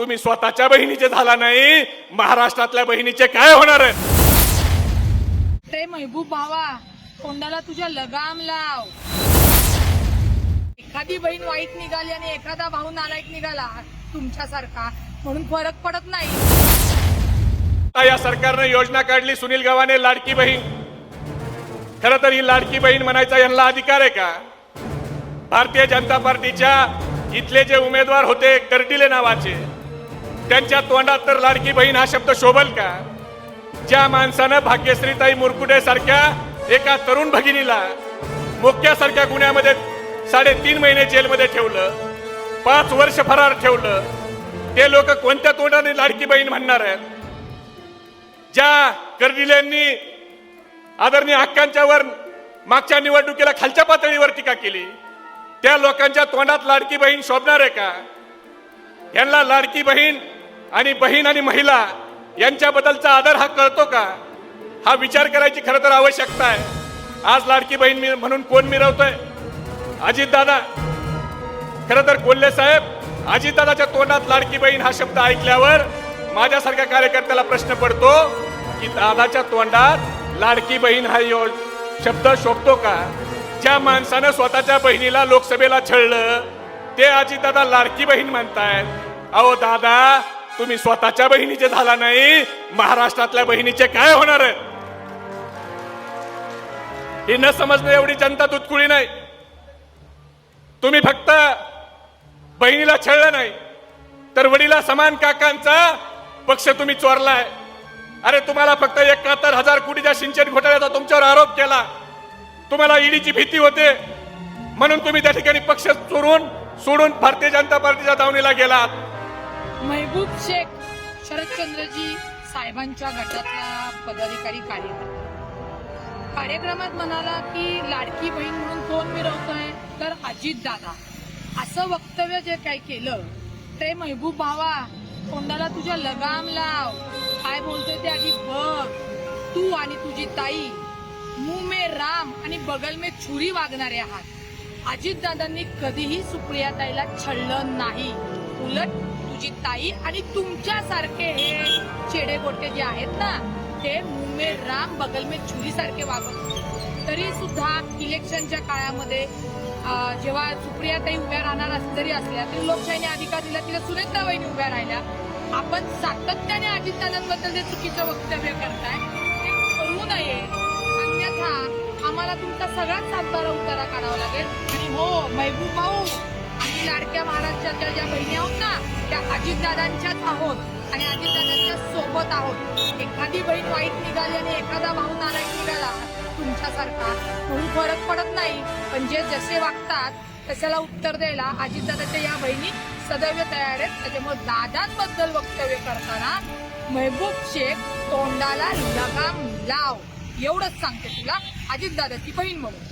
तुम्ही स्वतःच्या बहिणीचे झाला नाही महाराष्ट्रातल्या बहिणीचे काय होणार आहे? ते महबूब भावा तोंडाला तुझ्या लगाम लाव. एखादी बहीण वाईट निघाली आणि एखादा भाऊ नालायक निघाला तुमच्यासारखा. म्हणून फरक पडत नाही. आता या सरकारने योजना काढली सुनील गव्हाणे लाडकी बहीण. खर तर ही लाडकी बहीण म्हणायचा यांना अधिकार आहे का? भारतीय जनता पार्टीच्या इथले जे उमेदवार होते कर्डिले नावाचे. त्यांच्या तोंडात तर लाडकी बहीण हा शब्द शोभल का? ज्या माणसानं भाग्यश्रीताई मुरकुटे सारख्या एका तरुण भगिनीला मोक्यासारख्या गुन्ह्यामध्ये साडेतीन महिने जेलमध्ये ठेवलं पाच वर्ष फरार ठेवलं ते लोक कोणत्या तोंडाने लाडकी बहीण म्हणणार आहेत? ज्या कर्डिलेंनी आदरणीय हक्कांच्या वर मागच्या निवडणुकीला खालच्या पातळीवर टीका केली त्या लोकांच्या तोंडात लाडकी बहीण शोभणार आहे का? यांना लाडकी बहीण आणि बहीण आणि महिला यांच्याबद्दलचा आदर हा कळतो का? हा विचार करायची खरं तर आवश्यकता आहे. आज लाडकी बहीण मी- म्हणून कोण मिरवतोय? अजितदादा. खरं तर कोल्हे साहेब अजितदादाच्या तोंडात लाडकी बहीण हा शब्द ऐकल्यावर माझ्यासारख्या कार्यकर्त्याला प्रश्न पडतो की दादाच्या तोंडात लाडकी बहीण हा यो शब्द शोभतो का? ज्या माणसानं स्वतःच्या बहिणीला लोकसभेला छळलं ते अजितदादा लाडकी बहीण म्हणतायत. अहो दादा तुम्ही स्वतःच्या बहिणीचे झाला नाही महाराष्ट्रातल्या बहिणीचे काय होणार आहे? न समजणे एवढी जनता दुधकुळी नाही. तुम्ही फक्त बहिणीला छळलं नाही तर वडिला समान काकांचा पक्ष तुम्ही चोरलाय. अरे तुम्हाला फक्त एकाहत्तर हजार कोटीच्या सिंचन घोटाळ्याचा तुमच्यावर आरोप केला. तुम्हाला ईडीची भीती होते. म्हणून तुम्ही त्या ठिकाणी पक्ष चोरून सोडून भारतीय जनता पार्टीच्या दावणीला गेलात. महबूब शेख शरदचंद्रजी साहेबांच्या गटातला पदाधिकारी कार्यकर्ता कार्यक्रमात म्हणाला की लाडकी बहीण म्हणून कोण आहे तर अजित दादा. असं वक्तव्य जे काय केलं ते महबूब भावा तोंडाला तुझ्या लगाम लाव. काय बोलतोय ते आधी बघ. तू आणि तुझी ताई मुंह में राम आणि बगल में छुरी वागणारे आहात. अजितदादांनी कधीही सुप्रिया ताईला छळलं नाही. उलट तुझी ताई आणि तुमच्यासारखे हे चेडे गोटे जे आहेत ना ते मुमे राम बगल में छुरी सारखे वागत तरी सुद्धा इलेक्शनच्या काळामध्ये जेव्हा जेव्हा सुप्रियाताई उभ्या राहणार अस- जरी असल्या तरी लोकशाहीने अधिकार दिला तिला सुरेंद्र उभ्या राहिल्या. आपण सातत्याने अजितदादांबद्दल जे चुकीचं वक्तव्य करताय ते करू नये. अन्यथा आम्हाला तुमचा सगळ्यात सातबारा उतारा काढावा लागेल. आणि हो महबूब भाऊ आणि लाडक्या महाराष्ट्राच्या ज्या बहिणी आहोत. अजितदादांच्याच आहोत आणि अजितदादांच्या सोबत आहोत. एखादी बहीण वाईट निघाली आणि एखादा भाऊ नारायण निघाला तुमच्यासारखा म्हणून फरक पडत नाही. पण जे जसे वागतात तशाला उत्तर द्यायला अजितदादाच्या या बहिणी सदैव तयार आहेत. त्याच्यामुळे दादांबद्दल वक्तव्य करताना महबूब शेख तोंडाला लगाम लाव. एवढंच सांगते तुला अजितदादाची बहीण म्हणून.